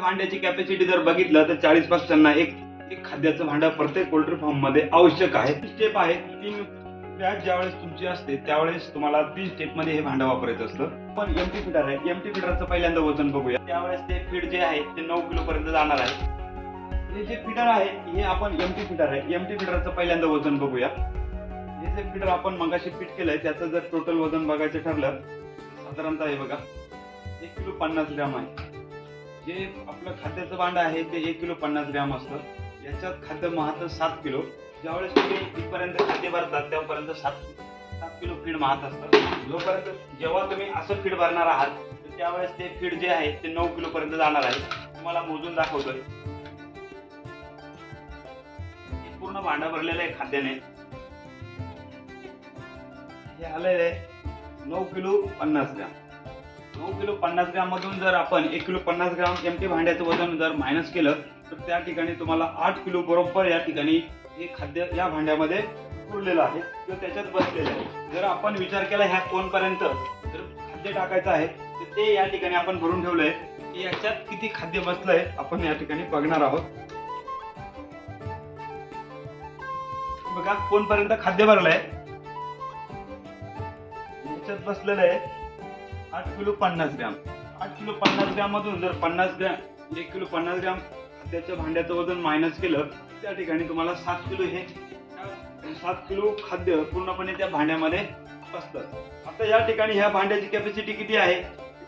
भांड्याची capacity जर बघितलं तर चाळीस पक्षांना एक एक खाद्याचं भांडं प्रत्येक पोल्ट्री फार्ममध्ये आवश्यक आहे. स्टेप आहे तीन बॅच ज्यावेळेस तुमची असते त्यावेळेस तुम्हाला तीन स्टेपमध्ये हे भांडं वापरायचं असतं. पण एमटी फिटर आहे. एमटी फिटरचं पहिल्यांदा वजन बघूया. त्यावेळेस ते फीड जे आहे ते नऊ किलो पर्यंत जाणार आहे. हे जे फिटर आहे हे आपण एमटी फिटर आहे. एमटी फिटरचं पहिल्यांदा वजन बघूया. हे जे फिटर आपण मगाशी फिट केलंय त्याचं जर टोटल वजन बघायचं ठरलं साधारणतः हे बघा एक किलो पन्नास ग्रॅम आहे. जे आपलं खाद्याचं भांडं आहे ते एक किलो पन्नास ग्रॅम असतं. याच्यात खाद्य महात सात किलो. ज्यावेळेस तुम्ही इथपर्यंत खाद्य भरतात त्यापर्यंत सात सात किलो फीड महात असतं. जोपर्यंत जेव्हा तुम्ही असं फीड भरणार आहात तर त्यावेळेस ते फीड जे आहे ते नऊ किलो पर्यंत जाणार आहे. तुम्हाला मोजून दाखवतोय. हे पूर्ण भांडं भरलेलं आहे खाद्याने. हे आलेलं आहे नऊ किलो पन्नास ग्रॅम. नऊ किलो पन्नास ग्राम मधून जर आपण एक किलो पन्नास ग्राम एमटी भांड्याचं वजन जर मायनस केलं तर त्या ठिकाणी तुम्हाला आठ किलो बरोबर या ठिकाणी हे खाद्य या भांड्यामध्ये उरलेलं आहे किंवा त्याच्यात बसलेलं आहे. जर आपण विचार केला ह्या कोणपर्यंत जर खाद्य टाकायचं आहे तर ते या ठिकाणी आपण भरून ठेवलंय. की याच्यात किती खाद्य बसलंय आपण या ठिकाणी बघणार आहोत. बघा कोणपर्यंत खाद्य भरलंय? याच्यात बसलेलं आहे. आठ किलो पन्नास ग्रॅम. आठ किलो पन्नास ग्रॅम मधून जर पन्नास ग्रॅम म्हणजे एक किलो पन्नास ग्रॅम त्याच्या भांड्याचं वजन मायनस केलं त्या ठिकाणी तुम्हाला सात किलो हे सात किलो खाद्य पूर्णपणे त्या भांड्यामध्ये असतं आता या ठिकाणी ह्या भांड्याची कॅपॅसिटी किती आहे?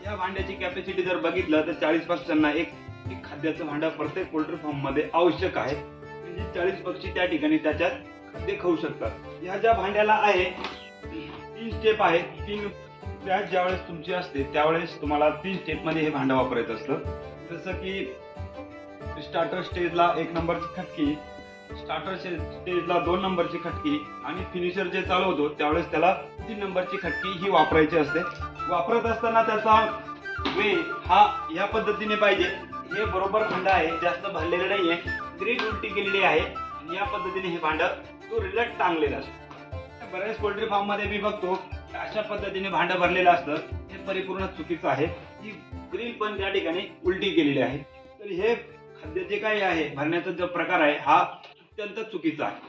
या भांड्याची कॅपॅसिटी जर बघितलं तर चाळीस पक्षांना एक एक खाद्याचं भांडं प्रत्येक पोल्ट्री फॉर्ममध्ये आवश्यक आहे. म्हणजे चाळीस पक्षी त्या ठिकाणी त्याच्यात खाद्य खाऊ शकतात. ह्या ज्या भांड्याला आहे तीन स्टेप आहे तीन बॅच ज्यावेळेस तुमची असते त्यावेळेस तुम्हाला तीन स्टेपमध्ये हे भांडं वापरायचं असतं. जसं की स्टार्टर स्टेजला एक नंबरची खटकी स्टार्टर स्टेजला दोन नंबरची खटकी आणि फिनिशर जे चालवतो त्यावेळेस त्याला तीन नंबरची खटकी ही वापरायची असते. वापरत असताना त्याचा वे हा या पद्धतीने पाहिजे. हे बरोबर भांड आहे जास्त भरलेलं नाहीये. ग्रीट उलटी केलेली आहे आणि या पद्धतीने हे भांड तो रिलट टांगलेला असतो. बऱ्याच पोल्ट्री फार्ममध्ये मी बघतो अशा पद्धतीने भांड भरलेलं असतं हे परिपूर्ण चुकीचं आहे. ही ग्रील पण त्या ठिकाणी उलटी केलेली आहे. तर हे खाद्य जे काही आहे भरण्याचा जो प्रकार आहे हा अत्यंत चुकीचा आहे.